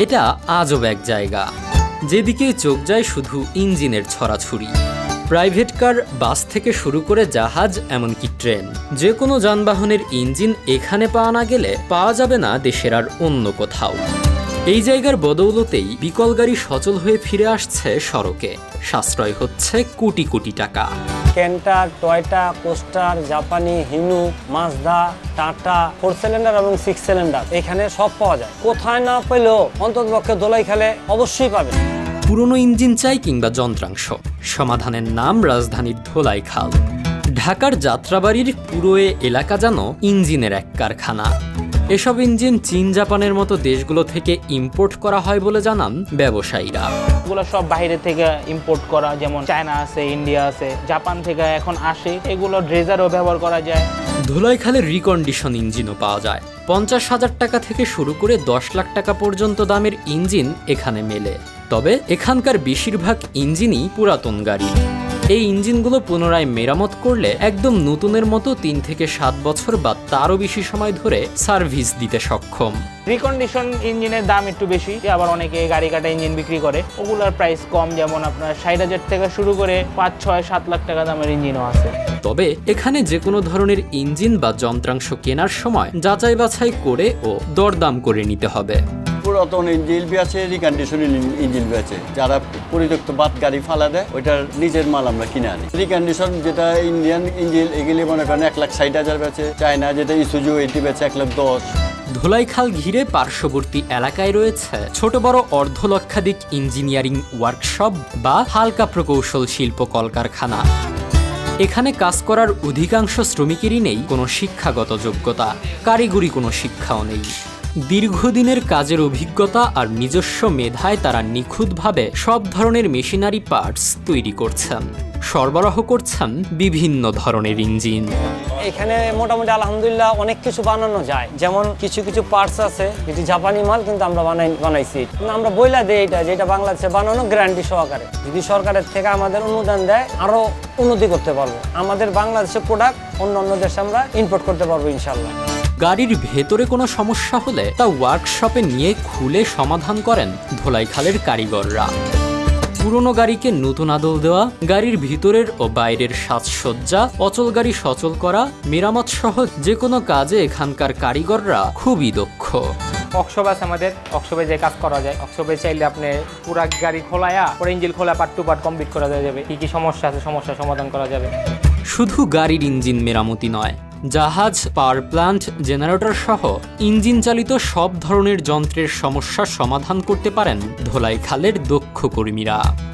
এটা আজব এক জায়গা। যেদিকে চোখ যায় শুধু ইঞ্জিনের ছড়াছড়ি। প্রাইভেট কার, বাস থেকে শুরু করে জাহাজ, এমনকি ট্রেন। যে কোনো যানবাহনের ইঞ্জিন এখানে পাওয়া না গেলে পাওয়া যাবে না দেশের আর অন্য কোথাও। এই জায়গার বদৌলতেই বিকল গাড়ি সচল হয়ে ফিরে আসছে সড়কে। সাশ্রয় হচ্ছে কোটি কোটি টাকা। ক্যান্টার, টয়টা, কোস্টার, জাপানি, Hino Mazda Tata, four cylinder এবং সিক্স সিলিন্ডার। এখানে সব পাওয়া যায়। কোথায় না পেলেও অন্ততপক্ষে দোলাই খেলে অবশ্যই পাবেন। পুরনো ইঞ্জিন চাই কিংবা যন্ত্রাংশ, সমাধানের নাম রাজধানীর ধোলাই খাল। ঢাকার যাত্রাবাড়ির পুরো এলাকা যেন ইঞ্জিনের এক কারখানা। এসব ইঞ্জিন চীন জাপানের মতো দেশগুলো থেকে ইম্পোর্ট করা হয় বলে জানান ব্যবসায়ীরা। এগুলো সব বাইরে থেকে ইম্পোর্ট করা যেমন চায়না আছে ইন্ডিয়া আছে জাপান থেকে এখন আসে। এগুলো ড্রেজারও ব্যবহার করা যায়। ধুলাইখালের রিকন্ডিশন ইঞ্জিনও পাওয়া যায়। পঞ্চাশ হাজার টাকা থেকে শুরু করে দশ লাখ টাকা পর্যন্ত দামের ইঞ্জিন এখানে মেলে। তবে এখানকার বেশিরভাগ ইঞ্জিনই পুরাতন গাড়ি। এই ইঞ্জিনগুলো পুনরায় মেরামত করলে একদম নতুনের মতো তিন থেকে সাত বছর বা তারও বেশি সময় ধরে সার্ভিস দিতে সক্ষম। রিকন্ডিশন ইঞ্জিনের দাম একটু বেশি আবার অনেকে গাড়ি কাটা ইঞ্জিন বিক্রি করে। ওগুলোর প্রাইস কম যেমন আপনার ষাট হাজার থেকে শুরু করে পাঁচ ছয় সাত লাখ টাকা দামের ইঞ্জিনও আছে। তবে এখানে যে কোনো ধরনের ইঞ্জিন বা যন্ত্রাংশ কেনার সময় যাচাই বাছাই করে ও দরদাম করে নিতে হবে। পুরাতন ইঞ্জিন বি আছে রিকন্ডিশন ইঞ্জিন বি আছে। যারা পরিত্যক্ত বাদ গাড়ি ফালা দেয়, ওইটার নিজের মাল আমরা কিনে আনি। রিকন্ডিশন যেটা ইন্ডিয়ান ইঞ্জিন এগুলি মনে করেন এক লাখ ষাট হাজার বেচে। চায়না যেটা ইসুজু এইটি বেচে এক লাখ দশ। ধোলাইখাল ঘিরে পার্শ্ববর্তী এলাকায় রয়েছে ছোট বড় অর্ধলক্ষাধিক ইঞ্জিনিয়ারিং ওয়ার্কশপ বা হালকা প্রকৌশল শিল্প কলকারখানা। এখানে কাজ করার অধিকাংশ শ্রমিকেরই নেই কোনো শিক্ষাগত যোগ্যতা, কারিগরি কোনো শিক্ষাও নেই। দীর্ঘদিনের কাজের অভিজ্ঞতা আর নিজস্ব মেধায় তারা নিখুঁতভাবে সব ধরনের মেশিনারি পার্টস তৈরি করছেন। সরবরাহ করছেন বিভিন্ন ধরনের ইঞ্জিন। এখানে মোটামুটি আলহামদুলিল্লাহ অনেক কিছু বানানো যায়। যেমন কিছু কিছু পার্টস আছে, যেটি জাপানি মাল কিন্তু আমরা বানাই, বানাইছি। আমরা বইলা দিই এটা যেটা বাংলাদেশে বানানো গ্যারান্টি সহকারে। যদি সরকারের থেকে আমাদের অনুদান দেয়, আরও উন্নতি করতে পারব। আমাদের বাংলাদেশের প্রোডাক্ট অন্য অন্য দেশে আমরা ইম্পোর্ট করতে পারব ইনশাল্লাহ গাড়ির ভেতরে কোনো সমস্যা হলে তা ওয়ার্কশপে নিয়ে খুলে সমাধান করেন ধোলাইখালের কারিগররা। পুরনো গাড়িকে নতুন আদল দেওয়া গাড়ির ভিতরের ও বাইরের সাজসজ্জা অচল গাড়ি সচল করা মেরামত সহ যে কোনো কাজে এখানকার কারিগররা খুবই দক্ষ। অক্সব আছে আমাদের। অক্সবে যে কাজ করা যায় অক্সবে চাইলে আপনি পুরা গাড়ি খোলায়া পরে ইঞ্জিন খোলা পার্ট টু পার্ট কমপ্লিট করা যাবে। কি কি সমস্যা আছে সমস্যার সমাধান করা যাবে। শুধু গাড়ির ইঞ্জিন মেরামতি নয় জাহাজ, পাওয়ার প্লান্ট, জেনারেটর সহ ইঞ্জিন চালিত সব ধরনের যন্ত্রের সমস্যার সমাধান করতে পারেন ধোলাই খালের দক্ষ কর্মীরা।